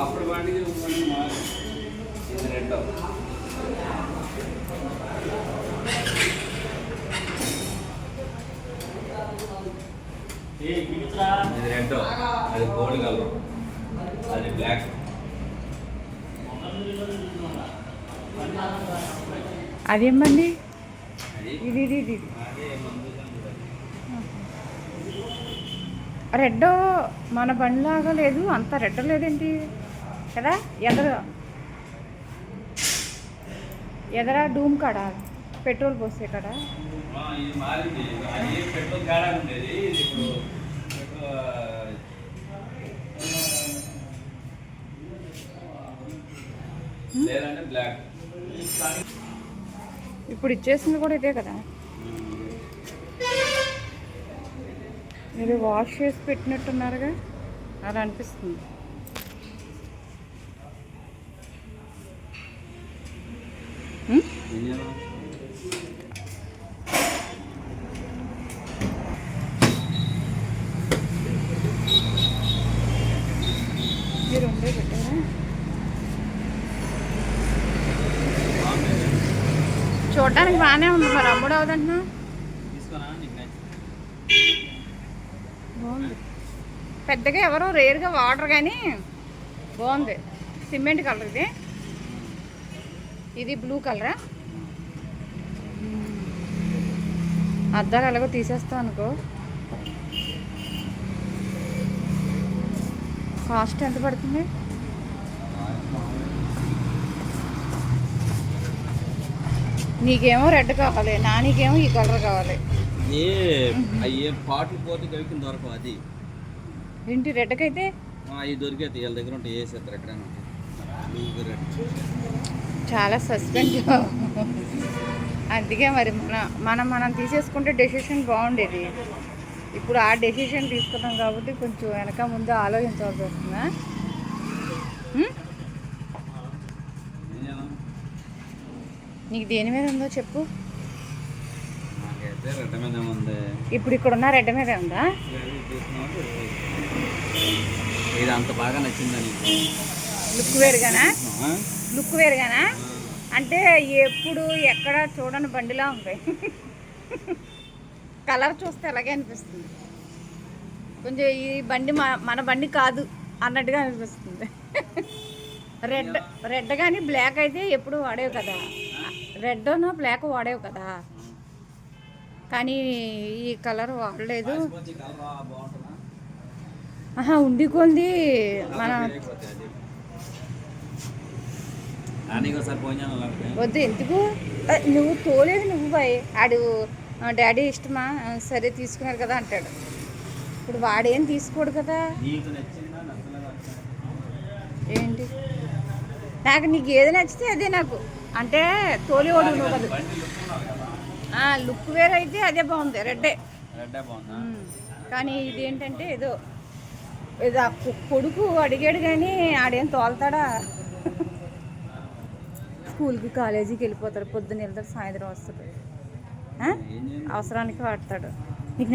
అప్పుడు మారు. ఇది రెండో. ఇది రెండో. అది గోల్డ్ కలర్. అది బ్లాక్. అదేమండి అది? ఇది ఇది ఇది రెడ్ మన బండిలాగా లేదు. అంత రెడ్ లేదేంటి? కదా? ఎదర. ఎదర? డూమ్ కాడ. పెట్రోల్ పోసే కాడ. పెట్రోల్ ఉండేది? ఇప్పుడు పెట్రోల్ లేదంటే బ్లాక్. ఇప్పుడు ఇచ్చేసింది కూడా ఇదే కదా? మీరు వాష్ చేసి పెట్టినట్టున్నారుగా? అలా అనిపిస్తుంది. చూడడానికి బాగానే ఉంది మరి. అమ్ముడు అవుదంటున్నా? బాగుంది. పెద్దగా ఎవరో రేర్గా వాటర్ కానీ బాగుంది. సిమెంట్ కలర్ ఇది బ్లూ కలరా? అద్దాలు ఎలాగో తీసేస్తాం అనుకో. కాస్ట్ ఎంత పడుతుంది? నీకేమో రెడ్ కావాలి నానికేమో ఈ కలర్ కావాలి. ఏ అయ్యే పాటలు పోతే కవికి దొరకవు అది. ఏంటి రెడ్కైతే? అవి దొరికేది వీళ్ళ దగ్గర ఉంటే వేసేస్తారు ఎక్కడైనా రెడ్ చాలా సస్పెండ్ అందుకే మరి మన మనం మనం తీసేసుకుంటే డెసిషన్ బాగుండేది. ఇప్పుడు ఆ డెసిషన్ తీసుకున్నాం కాబట్టి కొంచెం వెనక ముందు ఆలోచించవలసి వస్తుందా? నీకు దేని మీద ఉందో చెప్పు. ఇప్పుడు ఇక్కడ ఉన్న రెడ్ మీద ఉందా? ఇది అంత బాగా నచ్చిందా లుక్ వేరుగానా? లుక్ వేరుగానా? అంటే ఎప్పుడు ఎక్కడ చూడని బండిలా ఉంది. కలర్ చూస్తే అలాగే అనిపిస్తుంది. కొంచెం ఈ బండి మన మన బండి కాదు అన్నట్టుగా అనిపిస్తుంది. రెడ్ రెడ్ కానీ బ్లాక్ అయితే ఎప్పుడు వాడేవి కదా. రెడ్ బ్లాక్ వాడేవి కదా. కానీ ఈ కలర్ వాడలేదు. ఉండి కొంది మన వద్దు ఎందుకు? నువ్వు తోలేదు నువ్వు బాయ్. ఆడు డాడీ ఇష్టమా? సరే తీసుకున్నారు కదా అంటాడు. ఇప్పుడు వాడేం తీసుకోడు కదా? ఏంటి? నాకు నీకు ఏది నచ్చితే అదే నాకు. అంటే తోలివాడు నువ్వు కదా. లుక్ వేరే అయితే అదే బాగుంది రెడ్డే. కానీ ఇది ఏంటంటే ఏదో ఏదో కొడుకు అడిగాడు కానీ ఆడేం తోలుతాడా? స్కూల్కి కాలేజీకి వెళ్ళిపోతాడు. పొద్దున్న వెళ్తాడు సాయంత్రం వస్తాడు. ఆ? అవసరానికి వాడతాడు. నీకు